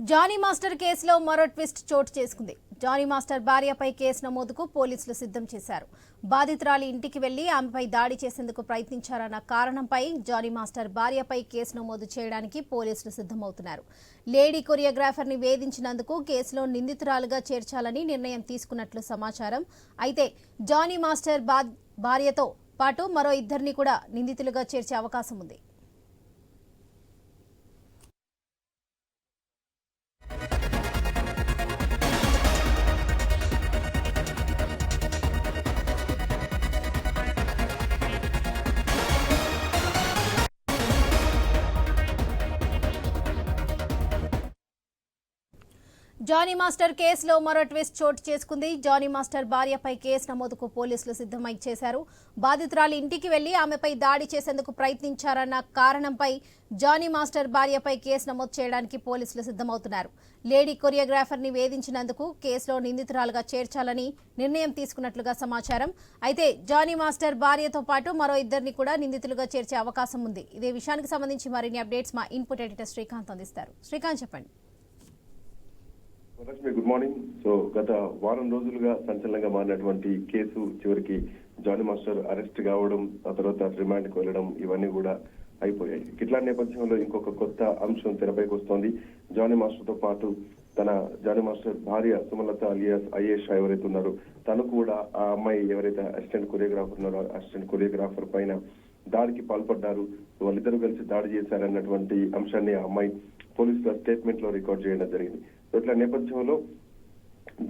Johnny master కేసులో మరో twist చోటు చేసుకుంది. జానీ మాస్టర్ భార్యపై కేసు నమోదుకు పోలీసులు సిద్ధం చేశారు. బాధితురాలి ఇంటికి వెళ్ళి ఆమెపై దాడి చేసేందుకు ప్రయత్నించారన్న కారణంపై జానీ మాస్టర్ భార్యపై కేసు నమోదు చేయడానికి పోలీసులు సిద్ధమవుతున్నారు. లేడీ కొరియోగ్రాఫర్ని వేధించినందుకు కేసులో నిందితురాలుగా చేర్చాలని నిర్ణయం తీసుకున్నట్లు సమాచారం. అయితే జానీ మాస్టర్ బా- భార్యతో పాటు మరో ఇద్దరిని కూడా నిందితులుగా చేర్చే అవకాశం ఉంది. జానీ మాస్టర్ కేసులో మరో ట్విస్ట్ చోటు చేసుకుంది. జానీ మాస్టర్ భార్యపై కేసు నమోదుకు పోలీసులు సిద్ధమై చేశారు. బాధితురాలి ఇంటికి వెళ్ళి ఆమెపై దాడి చేసేందుకు ప్రయత్నించారన్న కారణంపై జానీ మాస్టర్ భార్యపై కేసు నమోదు చేయడానికి పోలీసులు సిద్ధమవుతున్నారు. లేడీ కొరియోగ్రాఫర్ని వేధించినందుకు కేసులో నిందితురాలుగా చేర్చాలని నిర్ణయం తీసుకున్నట్లుగా సమాచారం. అయితే జానీ మాస్టర్ భార్యతో పాటు మరో ఇద్దరిని కూడా నిందితులుగా చేర్చే అవకాశం ఉంది. ఇదే విషయానికి సంబంధించి మరిన్ని అప్డేట్స్ మా ఇన్పుట్ ఎడిటర్ శ్రీకాంత్ అందిస్తారు. శ్రీకాంత్ చెప్పండి. వరలక్ష్మి గుడ్ మార్నింగ్ సో గత వారం రోజులుగా సంచలనంగా మారినటువంటి కేసు చివరికి జానీ మాస్టర్ అరెస్ట్ కావడం ఆ తర్వాత రిమాండ్కి వెళ్ళడం ఇవన్నీ కూడా అయిపోయాయి. ఇట్లా నేపథ్యంలో ఇంకొక కొత్త అంశం తెరపైకి వస్తోంది. జానీ మాస్టర్తో పాటు తన జానీ మాస్టర్ భార్య సుమలత అలియాస్ ఐఏష్ ఎవరైతే ఉన్నారో తను కూడా ఆ అమ్మాయి ఎవరైతే అసిస్టెంట్ కొరియోగ్రాఫర్ ఉన్నారో అసిస్టెంట్ కొరియోగ్రాఫర్ పైన దాడికి పాల్పడ్డారు. వాళ్ళిద్దరూ కలిసి దాడి చేశారన్నటువంటి అంశాన్ని ఆ అమ్మాయి పోలీసుల స్టేట్మెంట్లో రికార్డ్ చేయడం జరిగింది. ఇట్లా నేపథ్యంలో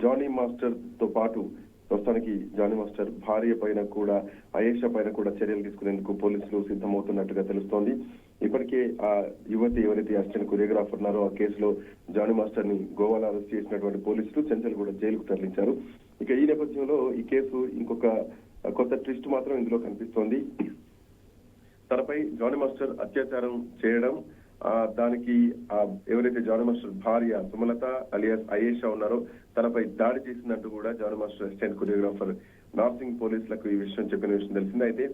జానీ మాస్టర్తో పాటు ప్రస్తుతానికి జానీ మాస్టర్ భార్య పైన కూడా అయేషా పైన కూడా చర్యలు తీసుకునేందుకు పోలీసులు సిద్ధమవుతున్నట్టుగా తెలుస్తోంది. ఇప్పటికే ఆ యువతి ఎవరైతే అసిస్టెంట్ కొరియోగ్రాఫర్ ఉన్నారో ఆ కేసులో జానీ మాస్టర్ని గోవాలో అరెస్ట్ చేసినటువంటి పోలీసులు చెంచల్ కూడా జైలుకు తరలించారు. ఇక ఈ నేపథ్యంలో ఈ కేసు ఇంకొక కొత్త ట్విస్ట్ మాత్రం ఇందులో కనిపిస్తోంది. తనపై జానీ మాస్టర్ అత్యాచారం చేయడం దానికి ఎవరైతే జాను మాస్టర్ భార్య సుమలత అలియాస్ అయేషా ఉన్నారో తనపై దాడి చేసినట్టు కూడా Jani master assistant choreographer Narsingi పోలీసులకు ఈ విషయం చెప్పిన విషయం తెలిసింది. అయితే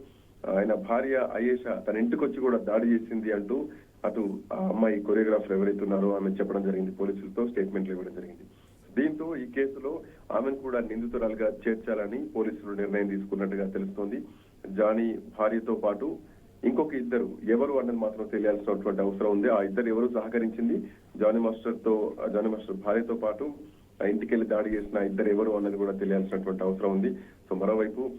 ఆయన భార్య అయేషా తన ఇంటికి వచ్చి కూడా దాడి చేసింది అంటూ అటు ఆ అమ్మాయి కొరియోగ్రాఫర్ ఎవరైతే ఉన్నారో ఆమె చెప్పడం జరిగింది. పోలీసులతో స్టేట్మెంట్లు ఇవ్వడం జరిగింది. దీంతో ఈ కేసులో ఆమెను కూడా నిందితురాలుగా చేర్చాలని పోలీసులు నిర్ణయం తీసుకున్నట్టుగా తెలుస్తోంది. జానీ భార్యతో పాటు ఇంకొక ఇద్దరు ఎవరు అన్నది మాత్రం తెలియాల్సినటువంటి అవసరం ఉంది. ఆ ఇద్దరు ఎవరు సహకరించింది? జానీ మాస్టర్తో జానీ మాస్టర్ భార్యతో పాటు ఆ ఇంటికి వెళ్ళి దాడి చేసిన ఇద్దరు ఎవరు అన్నది కూడా తెలియాల్సినటువంటి అవసరం ఉంది. సో మరోవైపు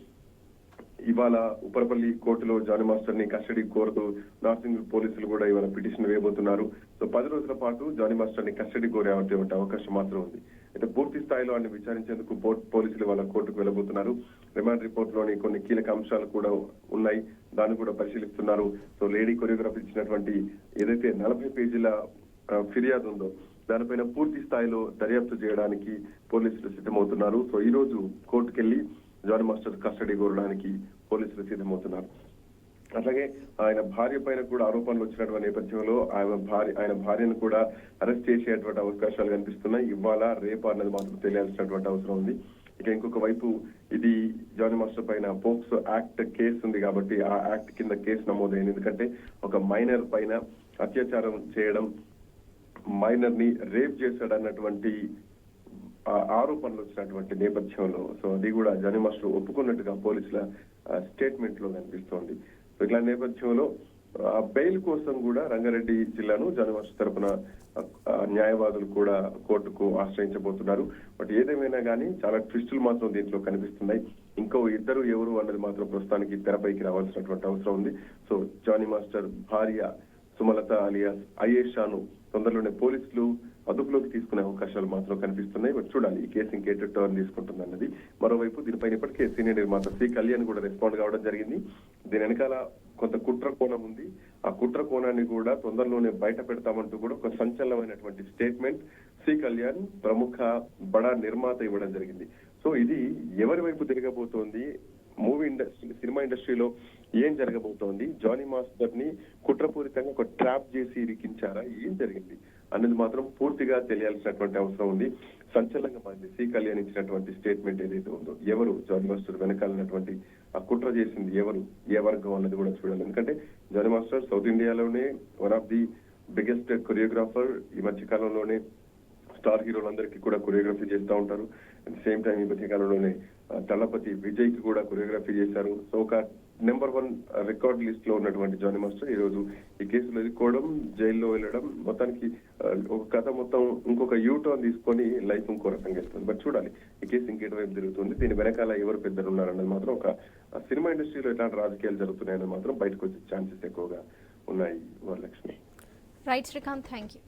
ఇవాళ ఉపరపల్లి కోర్టులో జానీ మాస్టర్ని కస్టడీ కోరుతూ నార్సింగ్ పోలీసులు కూడా ఇవాళ పిటిషన్ వేయబోతున్నారు. సో పది రోజుల పాటు జానీ మాస్టర్ని కస్టడీ కోరేటువంటి అవకాశం మాత్రం ఉంది. అయితే పూర్తి స్థాయిలో ఆయన విచారించేందుకు పోలీసులు వాళ్ళ కోర్టుకు వెళ్ళబోతున్నారు. రిమాండ్ రిపోర్ట్లోని కొన్ని కీలక అంశాలు కూడా ఉన్నాయి. దాన్ని కూడా పరిశీలిస్తున్నారు. సో లేడీ కొరియోగ్రఫీ ఇచ్చినటువంటి ఏదైతే నలభై పేజీల ఫిర్యాదు ఉందో దానిపైన పూర్తి స్థాయిలో దర్యాప్తు చేయడానికి పోలీసులు సిద్ధమవుతున్నారు. సో ఈ రోజు కోర్టుకెళ్ళి జాన్ మాస్టర్ కస్టడీ కోరడానికి పోలీసులు సిద్ధమవుతున్నారు. అట్లాగే ఆయన భార్య పైన కూడా ఆరోపణలు వచ్చినటువంటి నేపథ్యంలో ఆయన భార్య ఆయన భార్యను కూడా అరెస్ట్ చేసేటువంటి అవకాశాలు కనిపిస్తున్నాయి. ఇవాళ రేపు అన్నది మాత్రం తెలియాల్సినటువంటి అవసరం ఉంది. ఇక ఇంకొక వైపు ఇది జానీ మాస్టర్ పైన పోక్సో యాక్ట్ కేసు ఉంది కాబట్టి ఆ యాక్ట్ కింద కేసు నమోదైంది. ఎందుకంటే ఒక మైనర్ పైన అత్యాచారం చేయడం మైనర్ని రేప్ చేశాడన్నటువంటి ఆ ఆరోపణలు వచ్చినటువంటి నేపథ్యంలో. సో అది కూడా జానీ మాస్టర్ ఒప్పుకున్నట్టుగా పోలీసుల స్టేట్మెంట్లో కనిపిస్తోంది. ఇట్లా నేపథ్యంలో ఆ బెయిల్ కోసం కూడా రంగారెడ్డి జిల్లాను జానీ మాస్టర్ తరపున న్యాయవాదులు కూడా కోర్టుకు ఆశ్రయించబోతున్నారు. బట్ ఏదేమైనా కానీ చాలా ట్విస్టులు మాత్రం దీంట్లో కనిపిస్తున్నాయి. ఇంకో ఇద్దరు ఎవరు అన్నది మాత్రం ప్రస్తుతానికి తెరపైకి రావాల్సినటువంటి అవసరం ఉంది. సో జానీ మాస్టర్ భార్య సుమలత అలియాస్ అయేషాను తొందరలోనే పోలీసులు అదుపులోకి తీసుకునే అవకాశాలు మాత్రం కనిపిస్తున్నాయి. బట్ చూడాలి ఈ కేసు ఇంకేట టర్న్ తీసుకుంటుంది అన్నది మరోవైపు దీనిపైన ఇప్పటికే సీనియర్ నిర్మాత సి కళ్యాణ్ కూడా రెస్పాండ్ కావడం జరిగింది. దీని వెనకాల కొంత కుట్ర కోణం ఉంది. ఆ కుట్ర కోణాన్ని కూడా తొందరలోనే బయట పెడతామంటూ కూడా ఒక సంచలనమైనటువంటి స్టేట్మెంట్ సి కళ్యాణ్ ప్రముఖ బడా నిర్మాత ఇవ్వడం జరిగింది. సో ఇది ఎవరి వైపు తిరగబోతోంది? మూవీ ఇండస్ట్రీ సినిమా ఇండస్ట్రీలో ఏం జరగబోతోంది? జానీ మాస్టర్ని కుట్రపూరితంగా ఒక ట్రాప్ చేసి ఇరికించారా? ఏం జరిగింది? అన్నది మాత్రం పూర్తిగా తెలియాల్సినటువంటి అవసరం ఉంది. సంచలనంగా మారింది. సి. కళ్యాణ్ ఇచ్చినటువంటి స్టేట్మెంట్ ఏదైతే ఉందో ఎవరు జానీ మాస్టర్ వెనకాలన్నటువంటి ఆ కుట్ర చేసింది ఎవరు ఏ వర్గం అన్నది కూడా చూడాలి. ఎందుకంటే జానీ మాస్టర్ సౌత్ ఇండియాలోనే one of the biggest choreographer ఈ మధ్య కాలంలోనే స్టార్ హీరోలందరికీ కూడా కొరియోగ్రఫీ చేస్తూ ఉంటారు. అట్ సేమ్ టైం ఈ మధ్య కాలంలోనే దళపతి విజయ్కి కూడా కొరియోగ్రఫీ చేశారు. సో ఒక నెంబర్ వన్ రికార్డ్ లిస్ట్లో ఉన్నటువంటి జానీ మాస్టర్ ఈ రోజు ఈ కేసులో ఎదుర్కోవడం జైల్లో వెళ్ళడం మొత్తానికి ఒక కథ మొత్తం ఇంకొక యూ టర్న్ తీసుకొని లైఫ్ ఇంకో రకంగా ఇస్తుంది. బట్ చూడాలి ఈ కేసు ఇంకేటి వైపు జరుగుతుంది దీని వెనకాల ఎవరు పెద్దలు ఉన్నారన్నది మాత్రం ఒక సినిమా ఇండస్ట్రీలో ఎట్లాంటి రాజకీయాలు జరుగుతున్నాయన్నది మాత్రం బయటకు వచ్చే ఛాన్సెస్ ఎక్కువగా ఉన్నాయి Varalakshmi. Right Srikanth thank you